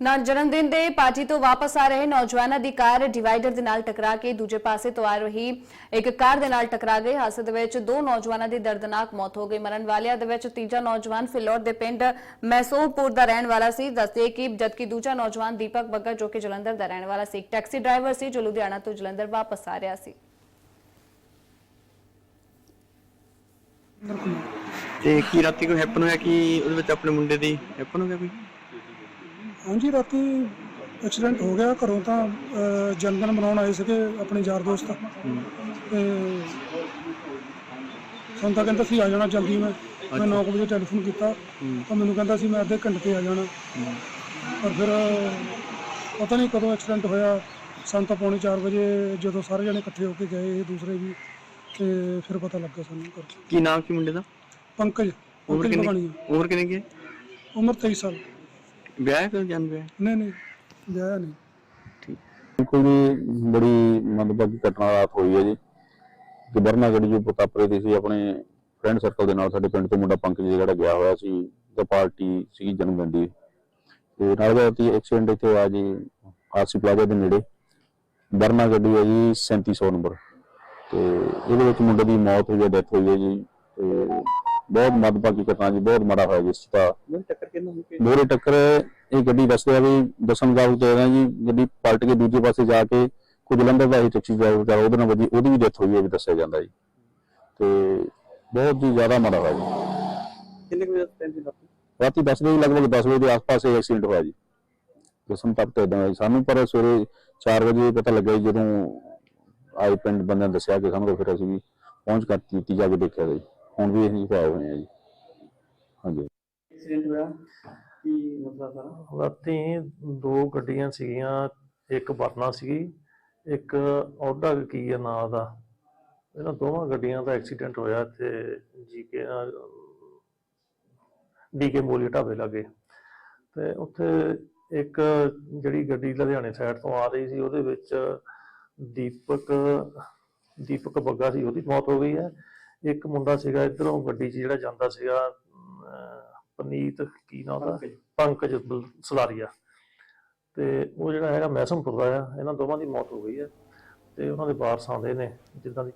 ਨਾ ਜਨਮ ਦਿਨ ਦੇ ਪਾਰਟੀ ਤੋਂ ਵਾਪਸ ਆ ਰਹੇ ਨੌਜਵਾਨਾਂ ਦੀ ਕਾਰ ਡਿਵਾਈਡਰ ਦੇ ਨਾਲ ਟਕਰਾ ਕੇ ਦੂਜੇ ਪਾਸੇ ਤੋਂ ਆ ਰਹੀ ਇੱਕ ਕਾਰ ਦੇ ਨਾਲ ਟਕਰਾ ਗਈ। ਹਾਦਸੇ ਦੇ ਵਿੱਚ ਦੋ ਨੌਜਵਾਨਾਂ ਦੀ ਦਰਦਨਾਕ ਮੌਤ ਹੋ ਗਈ। ਮਰਨ ਵਾਲਿਆਂ ਦੇ ਵਿੱਚ ਤੀਜਾ ਨੌਜਵਾਨ ਫਿਲੌਰ ਦੇ ਪਿੰਡ ਮੈਸੋਪੁਰ ਦਾ ਰਹਿਣ ਵਾਲਾ ਸੀ। ਦੱਸਦੇ ਕਿ ਜਦਕਿ ਦੂਜਾ ਨੌਜਵਾਨ ਦੀਪਕ ਬੱਗਾ ਜੋ ਕਿ ਜਲੰਧਰ ਦਾ ਰਹਿਣ ਵਾਲਾ ਸੀ, ਇੱਕ ਟੈਕਸੀ ਡਰਾਈਵਰ ਸੀ, ਜੋ ਲੁਧਿਆਣਾ ਤੋਂ ਜਲੰਧਰ ਵਾਪਸ ਆ ਰਿਹਾ ਸੀ। ਤੇ ਕੀ ਰਾਤੀ ਕੋਈ ਹੈਪਨ ਹੋਇਆ? ਕਿ ਉਹਦੇ ਵਿੱਚ ਆਪਣੇ ਮੁੰਡੇ ਦੀ ਹੈਪਨ ਹੋ ਗਿਆ ਕੋਈ? ਹਾਂਜੀ ਰਾਤੀ ਐਕਸੀਡੈਂਟ ਹੋ ਗਿਆ ਘਰੋਂ ਤਾਂ ਅਹ, ਜਨਮ ਦਿਨ ਮਨਾਉਣ ਆਏ ਸੀਗੇ ਆਪਣੇ ਯਾਰ ਦੋਸਤ ਤੇ। ਸਾਨੂੰ ਤਾਂ ਕਹਿੰਦਾ ਸੀ ਆ ਜਾਣਾ ਜਲਦੀ ਮੈਂ। ਮੈਂ 9 ਵਜੇ ਟੈਲੀਫੋਨ ਕੀਤਾ। ਤਾਂ ਮੈਨੂੰ ਕਹਿੰਦਾ ਸੀ ਮੈਂ ਅੱਧੇ ਘੰਟੇ 'ਤੇ ਆ ਜਾਣਾ। ਪਰ ਫਿਰ ਪਤਾ ਨਹੀਂ ਕਦੋਂ ਐਕਸੀਡੈਂਟ ਹੋਇਆ। ਸਾਨੂੰ ਤਾਂ ਪੌਣੇ 4 ਵਜੇ ਜਦੋਂ ਸਾਰੇ ਜਣੇ ਇਕੱਠੇ ਹੋ ਕੇ ਗਏ ਇਹ ਦੂਸਰੇ ਵੀ ਤੇ ਫਿਰ ਪਤਾ ਲੱਗਾ ਸਾਨੂੰ। ਕੀ ਨਾਮ ਕੀ ਮੁੰਡੇ ਦਾ? ਪੰਕਜ। ਉਮਰ ਪੰਕਜ ਕਿੰਨੀ ਉਮਰ ਕਿੰਨੀ ਕੀ ਹੈ? ਉਮਰ 23 ਸਾਲ। ਵਿਆਹ ਹੈ ਕਿ ਜਨ ਵਿਆਹ ਹੈ? ਨਹੀਂ ਨਹੀਂ ਵਿਆਹ ਨਹੀਂ। ਬਿਲਕੁਲ ਜੀ ਬੜੀ ਮੰਦਭਾਗੀ ਘਟਨਾ ਰਾਤ ਹੋਈ ਹੈ ਜੀ। ਕਿ ਬਰਨਾ ਗੱਡੀ ਜੋ ਪਤਾਪਰੇ ਦੀ ਸੀ ਆਪਣੇ ਫਰੈਂਡ ਸਰਕਲ ਦੇ ਨਾਲ ਸਾਡੇ ਪਿੰਡ ਤੋਂ ਮੁੰਡਾ ਪੰਕਜ ਜਿਹੜਾ ਗਿਆ ਹੋਇਆ ਸੀ ਤੇ ਪਾਰਟੀ ਸੀ ਜਨਮ ਦਿਨ ਦੀ। ਤੇ ਨਾਲ ਦਾ ਤੀ ਐਕਸੀਡੈਂਟ ਇੱਥੇ ਹੋਇਆ ਜੀ ਆਰਸੀ ਪਲਾਜ਼ਾ ਦੇ ਨੇੜੇ। ਬਰਨਾ ਗੱਡੀ ਹੈ ਜੀ 3700 ਨੰਬਰ। ਤੇ ਇਹਦੇ ਵਿੱਚ ਮੁੰਡੇ ਦੀ ਮੌਤ ਹੋਈ ਹੈ ਡੈਥ ਹੋਈ ਹੈ ਜੀ। ਤੇ ਬਹੁਤ ਮੰਦਭਾਗੀ ਘਟਨਾ ਜੀ ਬਹੁਤ ਮਾੜਾ ਹੋਇਆ ਜੀ ਇਸ ਦਾ ਮੈਨੂੰ ਟੱਕਰ ਕਿੰਨਾ ਹੋ ਗਈ ਦੋਰੇ ਟੱਕਰ ਇਹ ਗੱਡੀ ਦੱਸਦੇ ਆ ਵੀ ਮੁਤਾਬਕ ਤੇ ਜੀ ਗੱਡੀ ਪਲਟ ਕੇ ਦੂਜੇ ਪਾਸੇ ਜਾ ਕੇ ਕੁਝ ਜਲੰਧਰ ਦਾ ਹੀ ਟੈਕਸੀ ਡਰਾਈਵਰ ਉਹਦੇ ਨਾਲ ਵੱਜੀ ਉਹਦੀ ਵੀ ਡੈਥ ਹੋਈ ਹੈ ਵੀ ਦੱਸਿਆ ਜਾਂਦਾ ਜੀ। ਤੇ ਬਹੁਤ ਹੀ ਜ਼ਿਆਦਾ ਮਾੜਾ ਹੋਇਆ ਜੀ। ਕਿੰਨੇ ਕੁ ਵਜੇ ਟਾਈਮ ਸੀ ਰਾਤੀ? ਰਾਤੀ 10 ਵਜੇ ਲਗਭਗ 10 ਵਜੇ ਦੇ ਆਸ-ਪਾਸ ਇਹ ਐਕਸੀਡੈਂਟ ਹੋਇਆ ਜੀ। ਦੱਸਣ ਤੱਕ ਤੇ ਇਦਾਂ ਸਾਨੂੰ ਪਰ ਸਵੇਰੇ 4 ਵਜੇ ਪਤਾ ਲੱਗਿਆ ਜੀ ਜਦੋਂ ਆਏ ਪਿੰਡ ਬੰਦਿਆਂ ਨੇ ਦੱਸਿਆ ਕਿ ਸਾਨੂੰ ਤਾਂ ਫਿਰ ਅਸੀਂ ਵੀ ਪਹੁੰਚ ਕਰ ਕੀਤੀ ਜਾ ਕੇ ਦੇਖਿਆ ਜੀ। ਹੁਣ ਵੀ ਅਸੀਂ ਪਾਏ ਹੋਏ ਆ ਜੀ। ਹਾਂਜੀ। ਐਕਸੀਡੈਂਟ ਹੋਇਆ ਕੀ ਮਸਲਾ ਸਾਰਾ? ਰਾਤੀ ਦੋ ਗੱਡੀਆਂ ਸੀਗੀਆਂ ਇੱਕ ਵਰਨਾ ਸੀਗੀ ਇੱਕ ਔਡਾ ਕੀ ਹੈ ਨਾਂ ਦਾ। ਇਹਨਾਂ ਦੋਵਾਂ ਗੱਡੀਆਂ ਦਾ ਐਕਸੀਡੈਂਟ ਹੋਇਆ ਤੇ ਜੀਕੇ ਡੀਕੇ ਮੋਲੀ ਢਾਬੇ ਲਾਗੇ। ਤੇ ਉੱਥੇ ਇੱਕ ਜਿਹੜੀ ਗੱਡੀ ਲੁਧਿਆਣੇ ਸਾਈਡ ਤੋਂ ਆ ਰਹੀ ਸੀ ਉਹਦੇ ਵਿੱਚ ਦੀਪਕ ਦੀਪਕ ਬੱਗਾ ਸੀ ਉਹਦੀ ਮੌਤ ਹੋ ਗਈ ਹੈ। ਇੱਕ ਮੁੰਡਾ ਸੀਗਾ ਇਧਰੋਂ ਗੱਡੀ 'ਚ ਜਿਹੜਾ ਜਾਂਦਾ ਸੀਗਾ ਪਨੀਤ ਕੀ ਨਾਮ ਦਾ ਪੰਕਜ। ਸਲਾਰੀਆ। ਤੇ ਉਹ ਜਿਹੜਾ ਹੈਗਾ ਮਹਿਸਮਪੁਰ ਦਾ ਆ ਇਹਨਾਂ ਦੋਵਾਂ ਦੀ ਮੌਤ ਹੋ ਗਈ ਹੈ ਤੇ ਉਹਨਾਂ ਦੇ ਵਾਰਸ ਆਉਂਦੇ ਨੇ ਜਿੱਦਾਂ ਦੀ